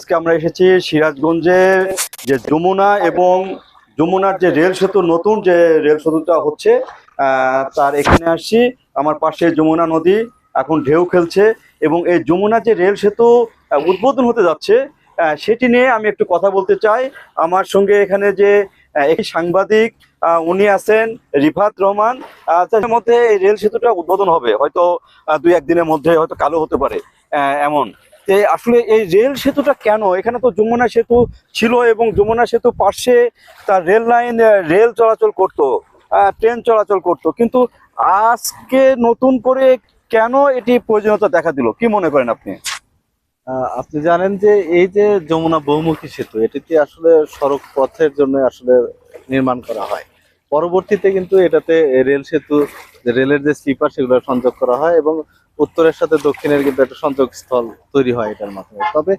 আজকে আমরা এসেছি সিরাজগঞ্জের যে যমুনা এবং যমুনার যে রেল সেতু, নতুন যে রেল সেতুটা হচ্ছে তার এখানে আসছি। আমার পাশে যমুনা নদী, এখন ঢেউ খেলছে এবং এই যমুনা যে রেল সেতু উদ্বোধন হতে যাচ্ছে সেটি নিয়ে আমি একটু কথা বলতে চাই। আমার সঙ্গে এখানে যে একটি সাংবাদিক উনি আছেন রিফাত রহমান। তার মধ্যে এই রেল সেতুটা উদ্বোধন হবে, হয়তো দুই একদিনের মধ্যে, হয়তো কালো হতে পারে এমন। আসলে এই রেল সেতুটা কেন? এখানে তো যমুনা সেতু ছিল এবং যমুনা সেতু পাশে তার রেল লাইন রেল চলাচল করতো ট্রেন চলাচল করতো। কিন্তু আজকে নতুন করে কেন এটি প্রয়োজনীয়তা দেখা দিল? কি মনে করেন আপনি? আপনি জানেন যে এই যে যমুনা বহুমুখী সেতু এটিতে আসলে সড়ক পথের জন্য আসলে নির্মাণ করা হয়। পরবর্তীতে কিন্তু এটাতে রেল সেতু রেলের যে স্লিপার সেগুলো সংযোগ করা হয় এবং উত্তরের সাথে দক্ষিণের কিন্তু একটা সংযোগ স্থল তৈরি হয় এটার মাধ্যমে। তবে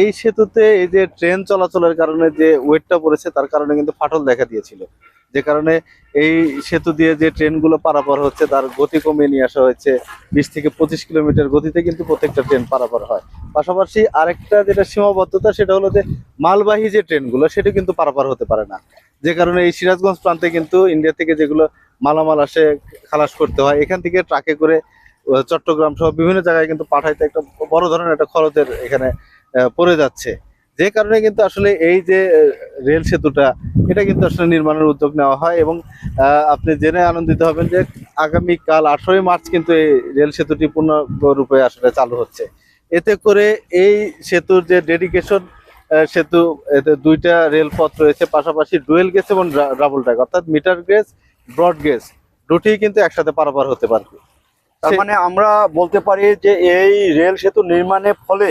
এই সেতুতে এই যে ট্রেন চলাচলের কারণে যে ওয়েটটা পড়েছে, তার কারণে কিন্তু ফাটল দেখা দিয়েছিল। যে কারণে এই সেতু দিয়ে যে ট্রেনগুলো পারাপার হচ্ছে, তার গতি কমিয়ে নিয়ে আসা হয়েছে। বিশ থেকে পঁচিশ কিলোমিটার গতিতে কিন্তু প্রত্যেকটা ট্রেন পারাপার হয়। পাশাপাশি আরেকটা যেটা সীমাবদ্ধতা, সেটা হলো যে মালবাহী যে ট্রেনগুলো, সেটা কিন্তু পারাপার হতে পারে না। যে কারণে এই সিরাজগঞ্জ প্রান্তে কিন্তু ইন্ডিয়া থেকে যেগুলো মালামাল আসে, খালাস করতে হয়, এখান থেকে ট্রাকে করে চট্টগ্রাম সহ বিভিন্ন জায়গায় কিন্তু পাঠাইতে একটা বড় ধরনের একটা খরচের এখানে পড়ে যাচ্ছে। যে কারণে কিন্তু আসলে এই যে রেল সেতুটা, এটা কিন্তু আসলে নির্মাণের উদ্যোগ নেওয়া হয় এবং আপনি জেনে আনন্দিত হবেন যে আগামীকাল আঠারোই মার্চ কিন্তু এই রেল সেতুটি পূর্ণরূপে আসলে চালু হচ্ছে। এতে করে এই সেতুর যে ডেডিকেশন সেতু, এতে দুইটা রেলপথ রয়েছে, পাশাপাশি ডুয়েল গেজ এবং ডাবল ট্র্যাক অর্থাৎ মিটার গেজ, ব্রড গেজ দুটি কিন্তু একসাথে পারাপার হতে পারবে। তার মানে আমরা বলতে পারি যে এই রেল সেতু নির্মাণের ফলে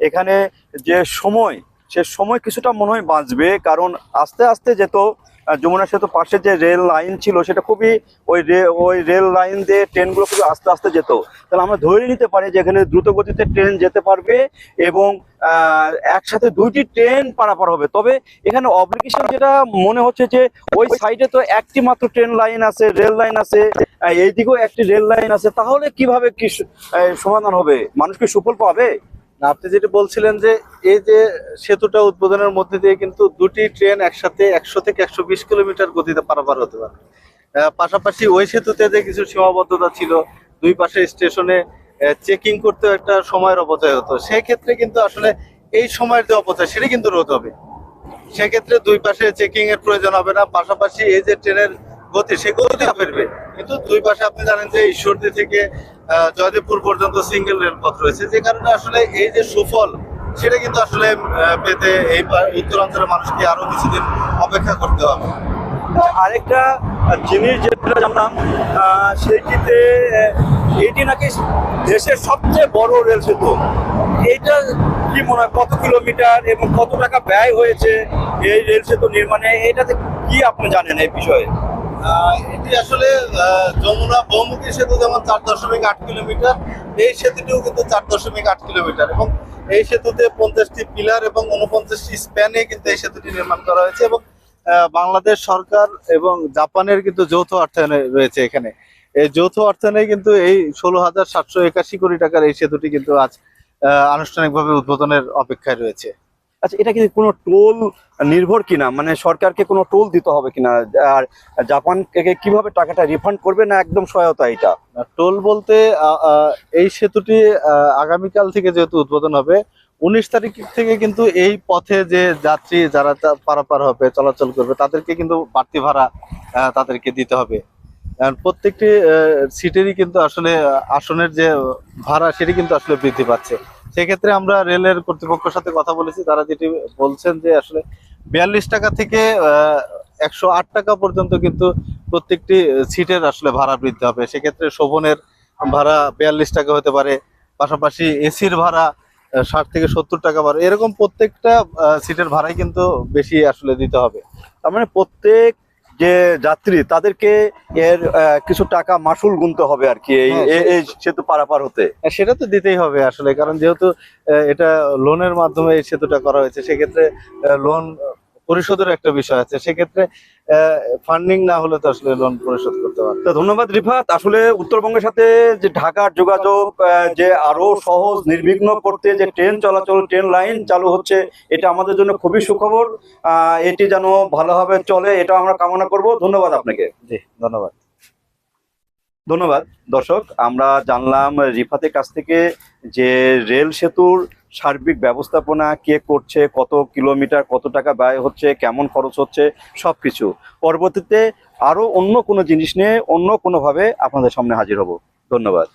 এখানে যে সময় সে সময় কিছুটা মনে হয় বাঁচবে। কারণ আস্তে আস্তে যেত যমুনা সেতু পাশে যে রেল লাইন ছিল সেটা খুবই ওই ওই রেল লাইন দিয়ে ট্রেনগুলো খুবই আস্তে আস্তে যেত। তাহলে আমরা ধরে নিতে পারি যে এখানে দ্রুত গতিতে ট্রেন যেতে পারবে এবং একসাথে দুইটি ট্রেন পারাপার হবে। তবে এখানে অব্লিগেশন যেটা মনে হচ্ছে যে ওই সাইডে তো একটি মাত্র ট্রেন লাইন আছে রেল লাইন আছে। এইদিকেও একটি রেল লাইন আছে, তাহলে কীভাবে কি সমাধান হবে? মানুষ কি সুফল পাবে? আপনি যেটা বলছিলেন যে এই যে সেতুটা উদ্বোধনের মধ্যে দিয়ে কিন্তু দুটি ট্রেন একসাথে একশো থেকে একশো বিশ কিলোমিটার গতিতে পারাপার হতে পারে। পাশাপাশি ওই সেতুতে যে কিছু সীমাবদ্ধতা ছিল, দুই পাশে স্টেশনে চেকিং করতে একটা সময়ের অপচয় হতো। সেই ক্ষেত্রে কিন্তু আসলে এই সময়ের যে অপচয়, সেটা কিন্তু রোধ হবে। সেক্ষেত্রে দুই পাশে চেকিং এর প্রয়োজন হবে না। পাশাপাশি এই যে ট্রেনের গতি, সে গতি ফিরবে কিন্তু দুই পাশে আপনি জানেন যে ঈশ্বরদী থেকে জয়দেবপুর পর্যন্ত সিঙ্গেল রেলপথ রয়েছে। যে কারণে আসলে এই যে সুফল, সেটা কিন্তু আসলে পেতে এই উত্তরাঞ্চলের মানুষকে আরও কিছুদিন অপেক্ষা করতে হবে। আরেকটা জিনিস যেটা জানলাম সেইটিতে এটি নাকি দেশের সবচেয়ে বড় রেল সেতু। এইটা কি মনে হয়, কত কিলোমিটার এবং কত টাকা ব্যয় হয়েছে এই রেল সেতু নির্মাণে? এটাতে কি আপনি জানেন এই বিষয়ে? এটি আসলে যমুনা বহুমুখী সেতু যেমন চার দশমিক আট কিলোমিটার, এই সেতুটিও কিন্তু চার দশমিক আট কিলোমিটার এবং এই সেতুতে পঞ্চাশটি পিলার এবং উনপঞ্চাশটি স্প্যানে কিন্তু এই সেতুটি নির্মাণ করা হয়েছে এবং বাংলাদেশ সরকার এবং জাপানের কিন্তু যৌথ অর্থায়নে রয়েছে এখানে। এই যৌথ অর্থায়নে কিন্তু এই ষোলো হাজার সাতশো একাশি কোটি টাকার এই সেতুটি কিন্তু আজ আনুষ্ঠানিকভাবে উদ্বোধনের অপেক্ষায় রয়েছে। আচ্ছা এটা কি কোনো টোল নির্ভর কিনা? মানে সরকারকে কোনো টোল দিতে হবে কিনা? আর জাপান কীভাবে টাকাটা রিফান্ড করবে না একদম সহায়তা এটা? টোল বলতে এই সেতুটি আগামীকাল থেকে যেহেতু উদ্বোধন হবে, উনিশ তারিখ থেকে কিন্তু এই পথে যে যাত্রী যারা পারাপার হবে, চলাচল করবে, তাদেরকে কিন্তু বাড়তি ভাড়া তাদেরকে দিতে হবে। প্রত্যেকটি সিটেরই কিন্তু আসলে আসনের যে ভাড়া, সেটি কিন্তু আসলে বৃদ্ধি পাচ্ছে। সেক্ষেত্রে আমরা রেলের কর্তৃপক্ষের সাথে কথা বলেছি। তারা যেটি বলছেন যে আসলে বিয়াল্লিশ টাকা থেকে একশো আট টাকা পর্যন্ত কিন্তু প্রত্যেকটি সিটের আসলে ভাড়া বৃদ্ধি হবে। সেক্ষেত্রে শোভনের ভাড়া বিয়াল্লিশ টাকা হতে পারে, পাশাপাশি এসির ভাড়া ষাট থেকে সত্তর টাকা ভাড়া, এরকম প্রত্যেকটা সিটের ভাড়াই কিন্তু বেশি আসলে দিতে হবে। তার মানে প্রত্যেক যে যাত্রী তাদেরকে এর কিছু টাকা মাসুল গুনতে হবে আর কি এই হ্যাঁ, সেতু পারাপার হতে। সেটা তো দিতেই হবে আসলে কারণ যেহেতু এটা লোনের মাধ্যমে এই সেতুটা করা হয়েছে সেক্ষেত্রে লোন পরিশোধের একটা বিষয় আছে সেক্ষেত্রে ফান্ডিং না হলে তো আসলে লোন পরিশোধ করতে পারবে ধন্যবাদ রিফাত। আসলে উত্তরবঙ্গের সাথে যে ঢাকার যোগাযোগ যে আরও সহজ নির্বিঘ্ন করতে যে ট্রেন চলাচল ট্রেন লাইন চালু হচ্ছে এটা আমাদের জন্য খুবই সুখবর। এটি যেন ভালোভাবে চলে এটা আমরা কামনা করব। ধন্যবাদ আপনাকে। জি ধন্যবাদ। ধন্যবাদ। দর্শক আমরা জানলাম রিফাতের কাছ থেকে যে রেল সেতুর সার্বিক ব্যবস্থাপনা কে করছে, কত কিলোমিটার কত টাকা ব্যয় হচ্ছে, কেমন খরচ হচ্ছে সব কিছু পরবর্তীতে আরও অন্য কোনো জিনিস নিয়ে অন্য কোনোভাবে আপনাদের সামনে হাজির হব। ধন্যবাদ।